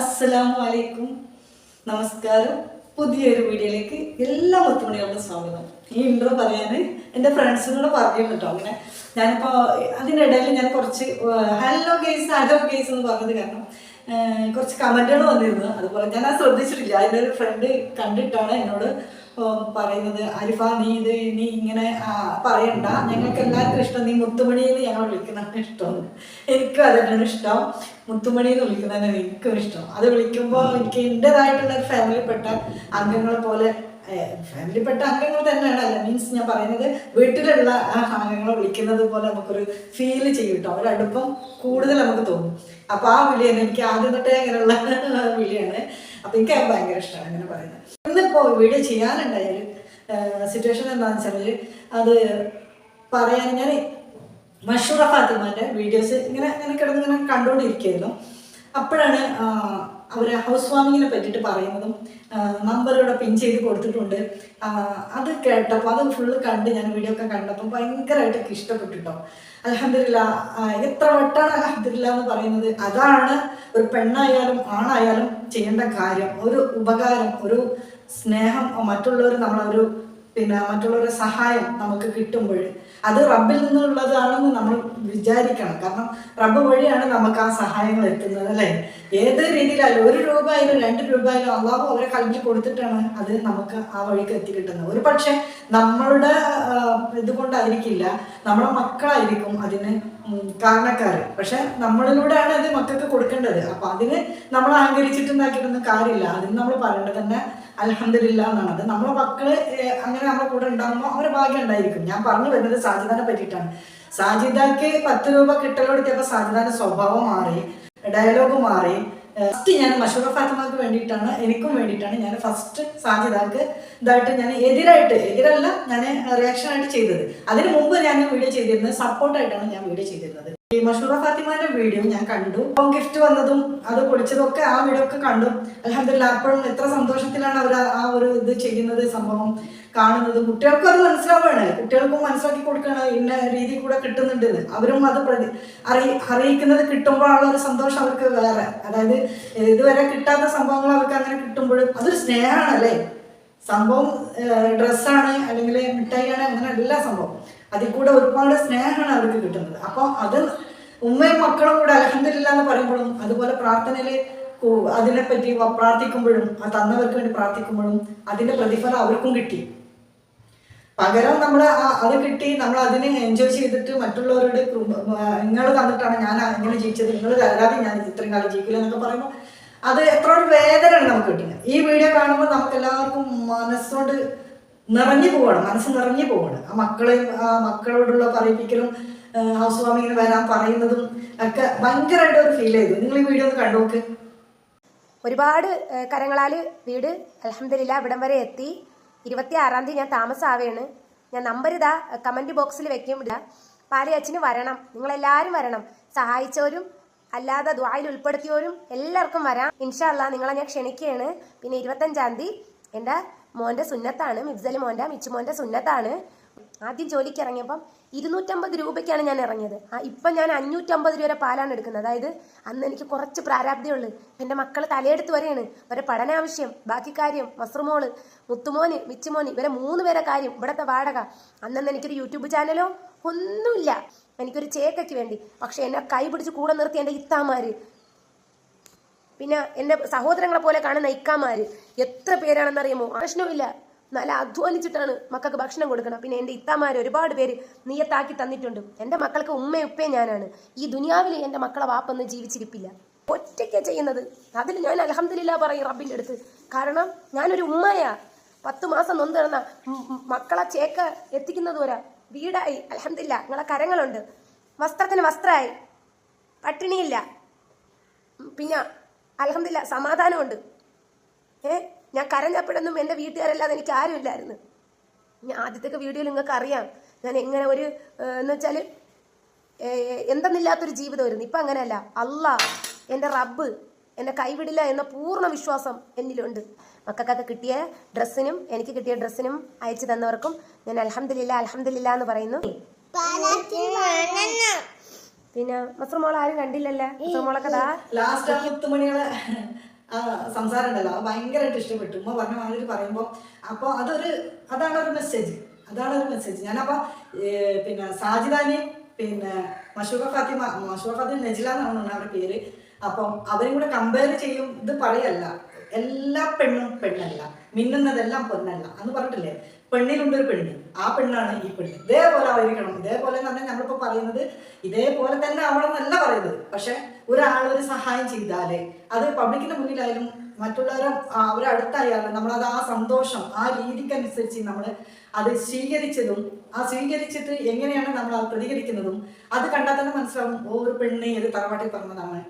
അസ്സലാമു അലൈക്കും നമസ്കാരം. പുതിയൊരു വീഡിയോയിലേക്ക് എല്ലാ മുത്തുമണികൾക്കും സ്വാഗതം. ഈ ഇൻട്രോ പറയാൻ എന്റെ ഫ്രണ്ട്സിനോട് പറഞ്ഞു കേട്ടോ അങ്ങനെ. ഞാനിപ്പോൾ അതിനിടയിൽ ഞാൻ കുറച്ച് ഹലോ കേസ് ഹലോ കേസ് എന്ന് പറഞ്ഞത് കാരണം കുറച്ച് കമന്റുകൾ വന്നിരുന്നു. അതുപോലെ ഞാൻ അത് ശ്രദ്ധിച്ചിട്ടില്ല. അതിന്റെ ഒരു ഫ്രണ്ട് കണ്ടിട്ടാണ് എന്നോട് പറയുന്നത് അരിഫ നീ ഇത് നീ ഇങ്ങനെ പറയണ്ട. ഞങ്ങൾക്ക് എല്ലാവർക്കും ഇഷ്ടം. നീ മുത്തുമണി എന്ന് ഞങ്ങൾ വിളിക്കുന്നതാണ് ഇഷ്ടം. എനിക്കും അതെന്നാണ് ഇഷ്ടം. മുത്തുമണി എന്ന് വിളിക്കുന്നതാണ് എനിക്കും ഇഷ്ടം. അത് വിളിക്കുമ്പോൾ എനിക്ക് എന്റെതായിട്ടുള്ള ഫാമിലിപ്പെട്ട അംഗങ്ങളെ പോലെ ഫാമിലിപ്പെട്ട അംഗങ്ങൾ തന്നെയാണ്. അല്ല മീൻസ് ഞാൻ പറയുന്നത് വീട്ടിലുള്ള ആ അംഗങ്ങളെ വിളിക്കുന്നത് പോലെ നമുക്കൊരു ഫീൽ ചെയ്യും കേട്ടോ അവരടുപ്പം കൂടുതൽ നമുക്ക് തോന്നും. അപ്പോൾ ആ വിളിയാണ് എനിക്ക് ആദ്യം തൊട്ടേ അങ്ങനെയുള്ള വിളിയാണ്. അപ്പം എനിക്ക് ഭയങ്കര ഇഷ്ടമാണ് അങ്ങനെ പറയുന്നത്. ഇന്നിപ്പോ വീഡിയോ ചെയ്യാനുണ്ടായാലും സിറ്റുവേഷൻ എന്താണെന്ന് വെച്ചാൽ അത് പറയാൻ ഞാൻ മഷൂറ ഫാത്തിമാന്റെ വീഡിയോസ് ഇങ്ങനെ ഇങ്ങനെ കിടന്ന് ഇങ്ങനെ കണ്ടുകൊണ്ടിരിക്കുകയായിരുന്നു അപ്പോഴാണ് അവർ ഹൗസ് വാമിങ്ങിനെ പറ്റിയിട്ട് പറയുന്നതും നമ്പർ ഇവിടെ പിൻ ചെയ്ത് കൊടുത്തിട്ടുണ്ട്. അത് കേട്ടപ്പോൾ അത് ഫുള്ള് കണ്ട് ഞാൻ വീഡിയോ ഒക്കെ കണ്ടപ്പോൾ ഭയങ്കരമായിട്ട് എനിക്ക് ഇഷ്ടപ്പെട്ടു കേട്ടോ അലഹമില്ല എത്ര വട്ടാണ് അലഹമില്ല എന്ന് പറയുന്നത്? അതാണ് ഒരു പെണ്ണായാലും ആണായാലും ചെയ്യേണ്ട കാര്യം. ഒരു ഉപകാരം ഒരു സ്നേഹം മറ്റുള്ളവർ നമ്മളൊരു പിന്നെ മറ്റുള്ളവരുടെ സഹായം നമുക്ക് കിട്ടുമ്പോൾ അത് റബ്ബിൽ നിന്നുള്ളതാണെന്ന് നമ്മൾ വിചാരിക്കണം. കാരണം റബ്ബ് വഴിയാണ് നമുക്ക് ആ സഹായങ്ങൾ എത്തുന്നത് അല്ലേ? ഏത് രീതിയിലായാലും ഒരു രൂപ ആയാലും രണ്ട് രൂപ ആയാലും അള്ളാഹു അവരെ കൽപ്പിച്ച് കൊടുത്തിട്ടാണ് അത് നമുക്ക് ആ വഴിക്ക് എത്തി കിട്ടുന്നത്. ഒരു പക്ഷെ നമ്മളുടെ ഇതുകൊണ്ടായിരിക്കില്ല നമ്മളെ മക്കളായിരിക്കും അതിന് കാരണക്കാർ പക്ഷെ നമ്മളിലൂടെയാണ് അത് മക്കൾക്ക് കൊടുക്കേണ്ടത്. അപ്പൊ അതിന് നമ്മൾ അഹങ്കരിച്ചിട്ടുണ്ടാക്കിയിട്ടൊന്നും കാര്യമില്ല. അതിന് നമ്മൾ പറയേണ്ടത് തന്നെ അലഹമില്ല എന്നാണ് അത് നമ്മളെ മക്കൾ അങ്ങനെ നമ്മുടെ കൂടെ ഉണ്ടാകുമ്പോൾ അവരെ ഭാഗ്യം ഉണ്ടായിരിക്കും. ഞാൻ പറഞ്ഞു വരുന്നത് സാജിദാനെ പറ്റിയിട്ടാണ്. സാജിദാക്ക് പത്ത് രൂപ കിട്ടലോടുത്തിയപ്പോൾ സാജിദാന്റെ സ്വഭാവം മാറി ഡയലോഗ് മാറി. ഫസ്റ്റ് ഞാൻ മഷൂർ ഫാത്തിമാക്ക് വേണ്ടിയിട്ടാണ് എനിക്കും വേണ്ടിയിട്ടാണ് ഞാൻ ഫസ്റ്റ് സാജിദാക്ക് ഇതായിട്ട് ഞാൻ എതിരായിട്ട് എതിരല്ല ഞാൻ റിയാക്ഷൻ ആയിട്ട് ചെയ്തത്. അതിന് മുമ്പ് ഞാൻ വീഡിയോ ചെയ്തിരുന്നത് സപ്പോർട്ടായിട്ടാണ് ഞാൻ വീഡിയോ ചെയ്തിരുന്നത്. മഷൂറ ഫാത്തിമാന്റെ വീഡിയോ ഞാൻ കണ്ടു. അപ്പം ഗിഫ്റ്റ് വന്നതും അത് കുടിച്ചതൊക്കെ ഒക്കെ ആ വീഡിയോ ഒക്കെ കണ്ടു. അലഹമില്ല അപ്പോഴും എത്ര സന്തോഷത്തിലാണ് അവർ ആ ഒരു ഇത് ചെയ്യുന്നത് സംഭവം കാണുന്നത്. കുട്ടികൾക്ക് അത് മനസ്സിലാവുകയാണ്. കുട്ടികൾക്കും മനസ്സിലാക്കി കൊടുക്കുകയാണ്. ഇന്ന രീതി കൂടെ കിട്ടുന്നുണ്ട് അവരും അത് പ്രതി അറിയി അറിയിക്കുന്നത് കിട്ടുമ്പോഴുള്ള ഒരു സന്തോഷം അവർക്ക് വേറെ. അതായത് ഇതുവരെ കിട്ടാത്ത സംഭവങ്ങൾ അവർക്ക് അങ്ങനെ കിട്ടുമ്പോഴും അതൊരു സ്നേഹമാണ് അല്ലേ സംഭവം ഡ്രസ്സാണ് അല്ലെങ്കിൽ മിഠായിയാണ് അങ്ങനെ എല്ലാ സംഭവം. അതിൽ കൂടെ ഒരുപാട് സ്നേഹമാണ് അവർക്ക് കിട്ടുന്നത്. അപ്പോൾ അത് ഉമ്മയും മക്കളും കൂടെ അലഹമില്ല എന്ന് പറയുമ്പോഴും അതുപോലെ പ്രാർത്ഥനയിൽ അതിനെപ്പറ്റി പ്രാർത്ഥിക്കുമ്പോഴും ആ തന്നവർക്ക് വേണ്ടി പ്രാർത്ഥിക്കുമ്പോഴും അതിന്റെ പ്രതിഫലം അവർക്കും കിട്ടി. പകരം നമ്മൾ അത് കിട്ടി നമ്മൾ അതിനെ എൻജോയ് ചെയ്തിട്ട് മറ്റുള്ളവരുടെ നിങ്ങൾ തന്നിട്ടാണ് ഞാൻ അങ്ങനെ ജീവിച്ചത്. നിങ്ങൾ തരാതെ ഞാൻ ഇത്രയും കാലം ജീവിക്കില്ല എന്നൊക്കെ പറയുമ്പോൾ അത് എത്ര ഒരു വേദനയാണ് നമുക്ക് കിട്ടുന്നത്. ഈ വീഡിയോ കാണുമ്പോൾ നമുക്ക് എല്ലാവർക്കും മനസ്സുകൊണ്ട് നിറഞ്ഞു പോവാണ് മനസ്സ് നിറഞ്ഞു പോവാണ് ആ മക്കളെയും ആ മക്കളോടുള്ള പറയിപ്പിക്കലും ഹൗസ് വാമിങ്ങിന് വരാൻ പറയുന്നതും ഒക്കെ ഭയങ്കരമായിട്ട് ഒരു ഫീൽ ചെയ്തു നിങ്ങൾ ഈ വീഡിയോ ഒന്ന് കണ്ടോക്ക് ഒരുപാട് കരങ്ങളാൽ വീട് അലഹമില്ല ഇവിടം വരെ എത്തി. ഇരുപത്തി ആറാം തീയതി ഞാൻ താമസാവേണ്. ഞാൻ നമ്പർ ഇതാ കമന്റ് ബോക്സിൽ വെക്കും. ഇല്ല പാലയച്ചന് വരണം. നിങ്ങളെല്ലാവരും വരണം. സഹായിച്ചവരും അല്ലാതെ ദ്വായിൽ ഉൾപ്പെടുത്തിയവരും എല്ലാവർക്കും വരാം. ഇൻഷാല്ല നിങ്ങളെ ഞാൻ ക്ഷണിക്കുകയാണ് പിന്നെ ഇരുപത്തഞ്ചാം തീയതി എന്റെ മോന്റെ സുന്നത്താണ് മിഫ്സൽ മോന്റെ മിച്ചുമോന്റെ സുന്നത്താണ്. ആദ്യം ജോലിക്ക് ഇറങ്ങിയപ്പം ഇരുന്നൂറ്റമ്പത് രൂപയ്ക്കാണ് ഞാൻ ഇറങ്ങിയത്. ആ ഇപ്പം ഞാൻ അഞ്ഞൂറ്റമ്പത് രൂപ പാലാണ് എടുക്കുന്നത്. അതായത് അന്ന് എനിക്ക് കുറച്ച് പ്രാരാബ്ദമുള്ളൂ എന്റെ മക്കൾ തലയെടുത്ത് വരെയാണ്. ഇവരെ പഠനാവശ്യം ബാക്കി കാര്യം മസ്റുമോൾ മുത്തുമോന് മിച്ചുമോന് ഇവരെ മൂന്ന് പേരെ കാര്യം ഇവിടുത്തെ വാടക. അന്നന്ന് എനിക്കൊരു യൂട്യൂബ് ചാനലോ ഒന്നുമില്ല. എനിക്കൊരു ചേക്കയ്ക്ക് വേണ്ടി. പക്ഷെ എന്നെ കൈ പിടിച്ച് കൂടെ നിർത്തി എന്റെ ഇത്താമാര്. പിന്നെ എന്റെ സഹോദരങ്ങളെ പോലെ കാണുന്ന ഇക്കാമാര് എത്ര പേരാണെന്നറിയുമോ? പ്രശ്നമില്ല. നല്ല അധ്വാനിച്ചിട്ടാണ് മക്കൾക്ക് ഭക്ഷണം കൊടുക്കണം. പിന്നെ എന്റെ ഇത്താമാർ ഒരുപാട് പേര് നീയത്താക്കി തന്നിട്ടുണ്ട്. എന്റെ മക്കൾക്ക് ഉമ്മയും ഉപ്പയും ഞാനാണ്. ഈ ദുനിയാവിൽ എന്റെ മക്കളെ വാപ്പൊന്നും ജീവിച്ചിരിപ്പില്ല. ഒറ്റയ്ക്ക് ചെയ്യുന്നത്. അതിൽ ഞാൻ അലഹമില്ല പറയും റബ്ബിന്റെ അടുത്ത്. കാരണം ഞാനൊരു ഉമ്മയാ. പത്ത് മാസം നൊന്ത് കിടന്ന മക്കളെ ചേക്ക എത്തിക്കുന്നത് വരാ വീടായി. അലഹമില്ല നിങ്ങളെ കരങ്ങളുണ്ട്. വസ്ത്രത്തിന് വസ്ത്രമായി. പട്ടിണിയില്ല. പിന്നെ അലഹമില്ല സമാധാനമുണ്ട്. ഏ ഞാൻ കരഞ്ഞപ്പോഴൊന്നും എന്റെ വീട്ടുകാരല്ലാതെ എനിക്ക് ആരുമില്ലായിരുന്നു. ഞാൻ ആദ്യത്തെ വീഡിയോയിൽ നിങ്ങൾക്ക് അറിയാം ഞാൻ എങ്ങനെ ഒരു എന്ന് വെച്ചാൽ എന്തെന്നില്ലാത്തൊരു ജീവിതമായിരുന്നു. ഇപ്പം അങ്ങനെയല്ല. അല്ല എന്റെ റബ്ബ് എന്നെ കൈവിടില്ല എന്ന പൂർണ വിശ്വാസം എന്നിലുണ്ട്. മക്കൾക്കൊക്കെ കിട്ടിയ ഡ്രസ്സിനും എനിക്ക് കിട്ടിയ ഡ്രസ്സിനും അയച്ചു തന്നവർക്കും ഞാൻ അലഹമില്ല അലഹമില്ല എന്ന് പറയുന്നു. പിന്നെ മസ്രമോൾ ആരും കണ്ടില്ലല്ലോ? മസ്രമോളൊക്കെ ലാസ്റ്റ് ആ മുത്തുമണികളെ സംസാരം ഉണ്ടല്ലോ ഭയങ്കരമായിട്ട് ഇഷ്ടപ്പെട്ടു. ഉമ്മ പറഞ്ഞ മാതിരി പറയുമ്പോൾ അപ്പോൾ അതൊരു അതാണ് ഒരു മെസ്സേജ് അതാണ് ഒരു മെസ്സേജ് ഞാനപ്പോൾ പിന്നെ സാജിദാനി പിന്നെ മഷൂഖ ഫാത്തിമ മഷൂഖ ഫാത്തിമ നജില എന്നാണ് അവരുടെ പേര്. അപ്പം അവരും കൂടെ കമ്പയർ ചെയ്യും ഇത് പറയല്ല. എല്ലാ പെണ്ണും പെണ്ണല്ല. മിന്നുന്നതെല്ലാം പൊന്നല്ല. എന്ന് പറഞ്ഞിട്ടില്ലേ? പെണ്ണിലുണ്ടൊരു പെണ്ണ്. ആ പെണ്ണാണ് ഈ പെണ്ണ്. ഇതേപോലെ ആയിരിക്കണം ഇതേപോലെ എന്ന് പറഞ്ഞാൽ നമ്മളിപ്പോൾ പറയുന്നത് ഇതേപോലെ തന്നെ ആവണം എന്നല്ല പറയുന്നത്. പക്ഷെ ഒരാളൊരു ഒരു സഹായം ചെയ്താലേ അത് പബ്ലിക്കിന്റെ മുന്നിലായാലും മറ്റുള്ളവരും അവരടുത്തായാലും നമ്മളത് ആ സന്തോഷം ആ രീതിക്കനുസരിച്ച് നമ്മൾ അത് സ്വീകരിച്ചതും ആ സ്വീകരിച്ചിട്ട് എങ്ങനെയാണ് നമ്മൾ അത് പ്രതികരിക്കുന്നതും അത് കണ്ടാൽ തന്നെ മനസ്സിലാവും ഒരു പെണ്ണ് ഏത് തറവാട്ടിൽ പറഞ്ഞതാണ്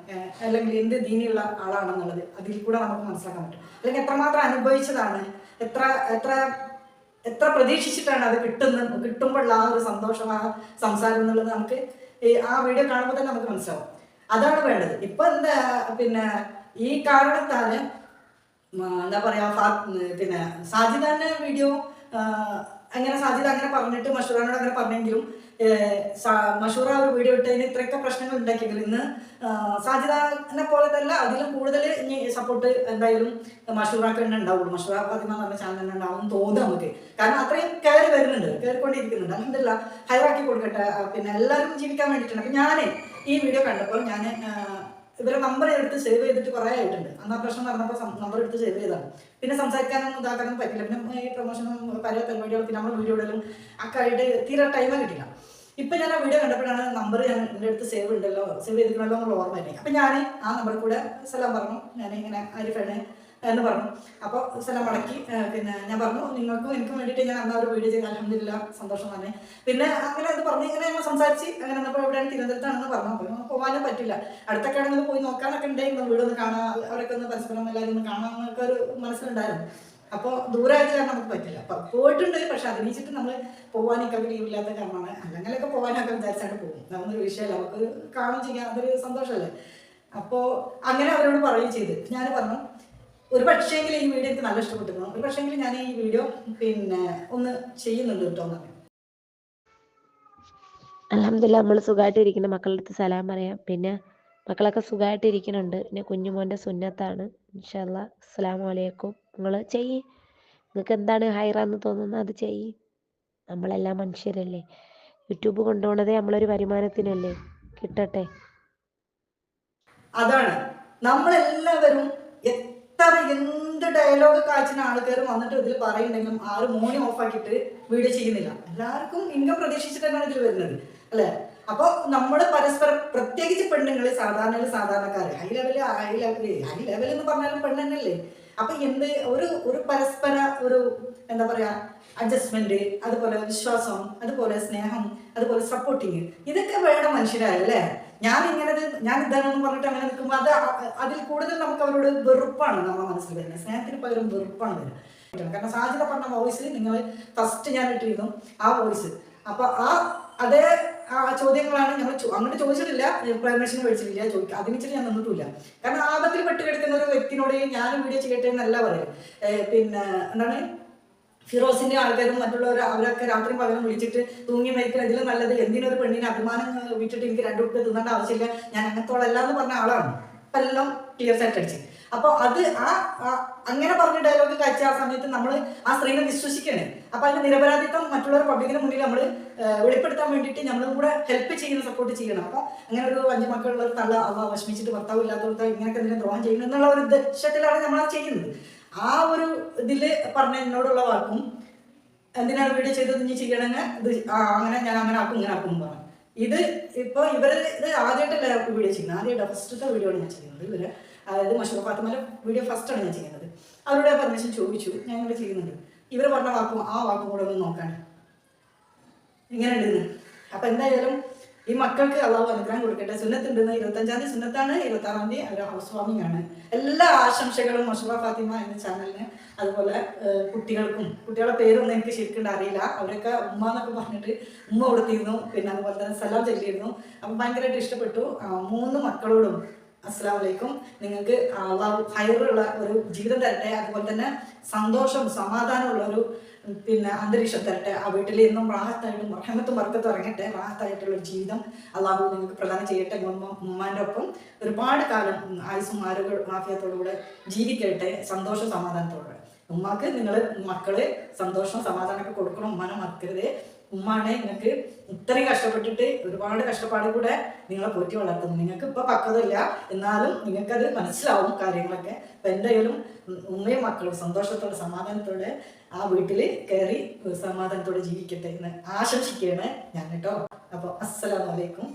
അല്ലെങ്കിൽ എന്ത് ദീനിയുള്ള ആളാണെന്നുള്ളത് അതിൽ കൂടെ നമുക്ക് മനസ്സിലാക്കാൻ പറ്റും. അല്ലെങ്കിൽ എത്രമാത്രം അനുഭവിച്ചതാണ് എത്ര എത്ര എത്ര പ്രതീക്ഷിച്ചിട്ടാണ് അത് കിട്ടുന്നത് കിട്ടുമ്പോഴുള്ള ആ ഒരു സന്തോഷം ആ സംസാരം എന്നുള്ളത് നമുക്ക് ആ വീഡിയോ കാണുമ്പോൾ തന്നെ നമുക്ക് മനസ്സിലാവും. അതാണ് വേണ്ടത്. ഇപ്പൊ എന്താ പിന്നെ ഈ കാരണത്താൽ ഉം, എന്താ പറയാ പിന്നെ സാജിദാന്റെ വീഡിയോ അങ്ങനെ സാജിദ് അങ്ങനെ പറഞ്ഞിട്ട് മഷൂറാനോട് അങ്ങനെ പറഞ്ഞെങ്കിലും മഷൂർ ആ ഒരു വീഡിയോ ഇട്ടതിന് ഇത്രയൊക്കെ പ്രശ്നങ്ങൾ ഉണ്ടാക്കിയെങ്കിലും ഇന്ന് സാജിദിനെ പോലെ തന്നെ അതിലും കൂടുതൽ ഇനി സപ്പോർട്ട് എന്തായാലും മഷൂറാക്ക് തന്നെ ഉണ്ടാവുള്ളൂ. മഷൂറ ഫാത്തിമ പറഞ്ഞ ചാനൽ തന്നെ ഉണ്ടാവും തോന്നും നമുക്ക്. കാരണം അത്രയും കയറി വരുന്നുണ്ട് കയറിക്കൊണ്ടിരിക്കുന്നുണ്ട് അലഹമില്ല ഹൈറാക്കി കൊടുക്കട്ടെ. പിന്നെ എല്ലാവരും ജീവിക്കാൻ വേണ്ടിയിട്ടുണ്ട് അപ്പം ഞാൻ ഈ വീഡിയോ കണ്ടപ്പോൾ ഞാൻ ഇവരെ നമ്പർ എടുത്ത് സേവ് ചെയ്തിട്ട് കുറേ ആയിട്ടുണ്ട്. അന്ന് ആ പ്രശ്നം നടന്നപ്പോൾ നമ്പർ എടുത്ത് സേവ് ചെയ്താണ്. പിന്നെ സംസാരിക്കാനൊന്നും ഇതാക്കാനും പറ്റില്ല. പിന്നെ ഈ പ്രൊമോഷനും പല പരിപാടികളും പിന്നെ നമ്മൾ വീഡിയോ ഇടലും ഒക്കെ ആയിട്ട് തീരെ ടൈമേ കിട്ടില്ല ഇപ്പൊ ഞാൻ ആ വീഡിയോ കണ്ടപ്പോഴാണ് നമ്പർ ഞാൻ എന്റെ അടുത്ത് സേവ് ഉണ്ടല്ലോ സേവ് ചെയ്തിട്ടുണ്ടല്ലോ എന്നുള്ള ഓർമ്മ അപ്പൊ ഞാൻ ആ നമ്പറിൽ കൂടെ സലാം പറഞ്ഞു. ഞാൻ ഇങ്ങനെ ആരിഫാണ് എന്ന് പറഞ്ഞു. അപ്പോൾ സ്ഥലം മടക്കി പിന്നെ ഞാൻ പറഞ്ഞു നിങ്ങൾക്കും എനിക്കും വേണ്ടിയിട്ട് ഞാൻ അന്ന് ഒരു വീഡിയോ ചെയ്ത് അലഹമില്ല സന്തോഷം തന്നെ. പിന്നെ അങ്ങനെ അത് പറഞ്ഞു ഇങ്ങനെ ഞങ്ങൾ സംസാരിച്ച് അങ്ങനെ വന്നപ്പോൾ എവിടെയാണ് തിരുവനന്തപുരത്താണെന്ന് പറഞ്ഞു. അപ്പോൾ പോകാനും പറ്റില്ല. അടുത്തൊക്കെ ആണെങ്കിൽ പോയി നോക്കാനൊക്കെ ഉണ്ടായിരുന്നു വീടൊന്ന് കാണാൻ അവരൊക്കെ ഒന്ന് പരസ്പരം എല്ലാവരും ഒന്ന് കാണാൻ എന്നൊക്കെ ഒരു മനസ്സിലുണ്ടായിരുന്നു. അപ്പോൾ ദൂരമായത് കാരണം നമുക്ക് പറ്റില്ല. അപ്പം പോയിട്ടുണ്ട് പക്ഷെ അതിനീച്ചിട്ട് നമ്മൾ പോകാനൊക്കെ ലീവ് ഇല്ലാത്ത കാരണമാണ്. അല്ലെങ്കിലൊക്കെ പോകാനൊക്കെ വിചാരിച്ചാണ് പോകും. അതൊന്നൊരു വിഷയമല്ല. നമുക്ക് കാണും ചെയ്യാം അതൊരു സന്തോഷമല്ലേ? അപ്പോൾ അങ്ങനെ അവരോട് പറയുകയും ചെയ്ത്. ഞാൻ പറഞ്ഞു ഒരു പക്ഷേങ്കിൽ ഈ വീഡിയോ എനിക്ക് നല്ല ഇഷ്ടപ്പെട്ടിരുന്നു ഒരു പക്ഷേങ്കിൽ ഞാൻ ഈ വീഡിയോ പിന്നെ ഒന്ന് ചെയ്യുന്നുണ്ട് കേട്ടോ എന്ന്. അലഹമില്ല നമ്മൾ സുഖമായിട്ട് ഇരിക്കുന്ന. മക്കളുടെ അടുത്ത് സലാം പറയാം. പിന്നെ മക്കളൊക്കെ സുഖമായിട്ട് ഇരിക്കുന്നുണ്ട്. പിന്നെ കുഞ്ഞുമോന്റെ സുന്നത്താണ്. ഇൻഷല്ല അസ്സാം വലൈക്കും നിങ്ങൾ ചെയ്യ്. നിങ്ങൾക്ക് എന്താണ് ഹൈറാന്ന് തോന്നുന്നത് അത് ചെയ്യ്. നമ്മളെല്ലാം മനുഷ്യരല്ലേ. യൂട്യൂബ് കൊണ്ടുപോണതേ നമ്മളൊരു വരുമാനത്തിനല്ലേ. കിട്ടട്ടെ. അതാണ്. നമ്മളെല്ലാവരും എത്ര എന്ത് ഡയലോഗ് കാഴ്ചന ആൾക്കാർ വന്നിട്ട് ഇതിൽ പറയുന്നുണ്ടെങ്കിലും ആറ് മോണി ഓഫാക്കിയിട്ട് വീഡിയോ ചെയ്യുന്നില്ല. എല്ലാവർക്കും ഇൻകം പ്രതീക്ഷിച്ചിട്ട് തന്നെയാണ് ഇതിൽ വരുന്നത്. അല്ലേ? അപ്പോൾ നമ്മൾ പരസ്പരം പ്രത്യേകിച്ച് പെണ്ണുങ്ങൾ സാധാരണ സാധാരണക്കാർ high level high level high level എന്ന് പറഞ്ഞാലും പെണ്ണെന്നല്ലേ അപ്പൊ എന്ത് ഒരു ഒരു പരസ്പര ഒരു എന്താ പറയാ അഡ്ജസ്റ്റ്മെന്റ് അതുപോലെ വിശ്വാസം അതുപോലെ സ്നേഹം അതുപോലെ സപ്പോർട്ടിങ് ഇതൊക്കെ വേണം മനുഷ്യരായല്ലേ? ഞാൻ ഇങ്ങനെ ഞാൻ ഇതാണെന്ന് പറഞ്ഞിട്ട് അങ്ങനെ നിൽക്കുമ്പോൾ അത് അതിൽ കൂടുതൽ നമുക്ക് അവരോട് വെറുപ്പാണ് നമ്മുടെ മനസ്സിൽ വരുന്നത്. സ്നേഹത്തിന് പകരം വെറുപ്പാണ് വരുന്നത്. കാരണം സാധ്യത പറഞ്ഞ വോയിസ് നിങ്ങൾ ഫസ്റ്റ് ഞാൻ ഇട്ടിരുന്നു ആ വോയിസ് അപ്പൊ ആ അതേ ചോദ്യങ്ങളാണ് ഞങ്ങൾ അങ്ങോട്ട് ചോദിച്ചിട്ടില്ല പ്രൈമേഷൻ മേടിച്ചിട്ടില്ല ചോദിക്കുക അതിന് വെച്ചിട്ട് ഞാൻ നിന്നിട്ടില്ല. കാരണം ആപത്തിൽ പെട്ട് കിടക്കുന്ന ഒരു വ്യക്തിനോട് ഞാൻ വീഡിയോ ചെയ്യട്ടെ എന്നല്ല പറയും പിന്നെ എന്താണ്? ഫിറോസിന്റെ ആൾക്കാരും മറ്റുള്ളവർ അവരൊക്കെ രാത്രി പകരം വിളിച്ചിട്ട് തൂങ്ങി മരിക്കണം ഇതിലും നല്ലത് എന്തിനൊരു പെണ്ണിനെ അഭിമാനം വിട്ടിട്ട് എനിക്ക് രണ്ടു കുട്ടികൾ തിന്നേണ്ട ആവശ്യമില്ല. ഞാൻ അങ്ങനത്തോളല്ല എന്ന് പറഞ്ഞ ആളാണ്. അപ്പൊ എല്ലാം ക്ലിയർ ആയിട്ട് അടിച്ച്. അപ്പൊ അത് ആ ആ- അങ്ങനെ പറഞ്ഞ ഡയലോഗ് കഴിച്ച ആ സമയത്ത് നമ്മൾ ആ സ്ത്രീനെ വിശ്വസിക്കണേ. അപ്പൊ അതിന്റെ നിരപരാധിത്വം മറ്റുള്ളവർ പബ്ലിക്കിന് മുന്നിൽ നമ്മൾ വെളിപ്പെടുത്താൻ വേണ്ടിയിട്ട് നമ്മളും കൂടെ ഹെൽപ്പ് ചെയ്യണം സപ്പോർട്ട് ചെയ്യണം. അപ്പൊ അങ്ങനെ ഒരു അഞ്ചു മക്കളുള്ള തള്ള അവ വിഷമിച്ചിട്ട് ഭർത്താവ് ഇല്ലാത്തവർക്ക് ഇങ്ങനെയൊക്കെ എന്തിനാ ദ്രോഹം ചെയ്യണം എന്നുള്ള ഒരു ഉദ്ദേശത്തിലാണ് നമ്മൾ അത് ചെയ്യുന്നത്. ആ ഒരു ഇതിൽ പറഞ്ഞ എന്നോടുള്ള വാക്കും എന്തിനാണ് വീഡിയോ ചെയ്തത് നീ ചെയ്യണമെന്ന് ഇത് അങ്ങനെ ഞാൻ അങ്ങനെ ആക്കും ഇങ്ങനെ ആക്കും പറഞ്ഞു. ഇത് ഇപ്പൊ ഇവർ ഇത് ആദ്യമായിട്ടല്ല വീഡിയോ ചെയ്യുന്നത്? ആദ്യമായിട്ട് ഫസ്റ്റത്തെ വീഡിയോ ആണ് ഞാൻ ചെയ്യുന്നത് ഇവർ. അതായത് മഷൂർ ഫാത്തിമയുടെ വീഡിയോ ഫസ്റ്റ് ആണ് ഞാൻ ചെയ്യുന്നത്. അവരുടെ പെർമിഷൻ ചോദിച്ചു ഞാൻ ഇങ്ങനെ ചെയ്യുന്നുണ്ട്. ഇവർ പറഞ്ഞ വാക്കും ആ വാക്കും കൂടെ ഒന്ന് നോക്കാൻ ഇങ്ങനെ ഉണ്ടെന്ന്. അപ്പൊ എന്തായാലും ഈ മക്കൾക്ക് അള്ളാഹു അനുഗ്രഹം കൊടുക്കട്ടെ. സുന്നത്തുണ്ടെന്ന് ഇരുപത്തഞ്ചാം തീയതി സുന്നത്താണ് ഇരുപത്തി ആറാം തീയതി അവർ ഹൗസ് വാമിംഗ് ആണ് എല്ലാ ആശംസകളും മഷൂറ ഫാത്തിമ എന്ന ചാനലിന്. അതുപോലെ കുട്ടികൾക്കും കുട്ടികളുടെ പേരൊന്നും എനിക്ക് ശരിക്കും അറിയില്ല. അവരൊക്കെ ഉമ്മ എന്നൊക്കെ പറഞ്ഞിട്ട് ഉമ്മ കൊടുത്തിരുന്നു. പിന്നെ അതുപോലെ തന്നെ സലാം ചൊല്ലിയിരുന്നു. അപ്പം ഭയങ്കരമായിട്ട് ഇഷ്ടപ്പെട്ടു. മൂന്ന് മക്കളോടും അസ്സാം വലൈക്കും നിങ്ങൾക്ക് അള്ളാഹു ഹൈറുള്ള ഒരു ജീവിതം തരട്ടെ. അതുപോലെ തന്നെ സന്തോഷം സമാധാനമുള്ള ഒരു പിന്നെ അന്തരീക്ഷം തരട്ടെ. ആ വീട്ടിൽ എന്നും റാഹത്തായിട്ടും റഹമത്തും വർക്കത്തും ഇറങ്ങട്ടെ. റാഹത്തായിട്ടുള്ള ജീവിതം അള്ളാഹു നിങ്ങൾക്ക് പ്രദാനം ചെയ്യട്ടെ. ഉമ്മ ഉമ്മാന്റെ ഒപ്പം ഒരുപാട് കാലം ആയുസും ആരോഗ്യ മാഫിയത്തോടുകൂടെ ജീവിക്കട്ടെ. സന്തോഷ സമാധാനത്തോടെ ഉമ്മാക്ക് നിങ്ങൾ മക്കൾ സന്തോഷം സമാധാനമൊക്കെ കൊടുക്കണം. ഉമ്മാനെ മറക്കരുത്. ഉമ്മാനെ നിങ്ങൾക്ക് ഇത്രയും കഷ്ടപ്പെട്ടിട്ട് ഒരുപാട് കഷ്ടപ്പാട് കൂടെ നിങ്ങളെ പോറ്റി വളർത്തുന്നു. നിങ്ങൾക്ക് ഇപ്പൊ പക്വതയില്ല എന്നാലും നിങ്ങൾക്കത് മനസ്സിലാവും കാര്യങ്ങളൊക്കെ. അപ്പൊ എന്തായാലും ഉമ്മയും മക്കളും സന്തോഷത്തോടെ സമാധാനത്തോടെ ആ വീട്ടിൽ കയറി സമാധാനത്തോടെ ജീവിക്കട്ടെ എന്ന് ആശംസിക്കുകയാണ് ഞാൻ കേട്ടോ. അപ്പോൾ അസ്സലാമലൈക്കും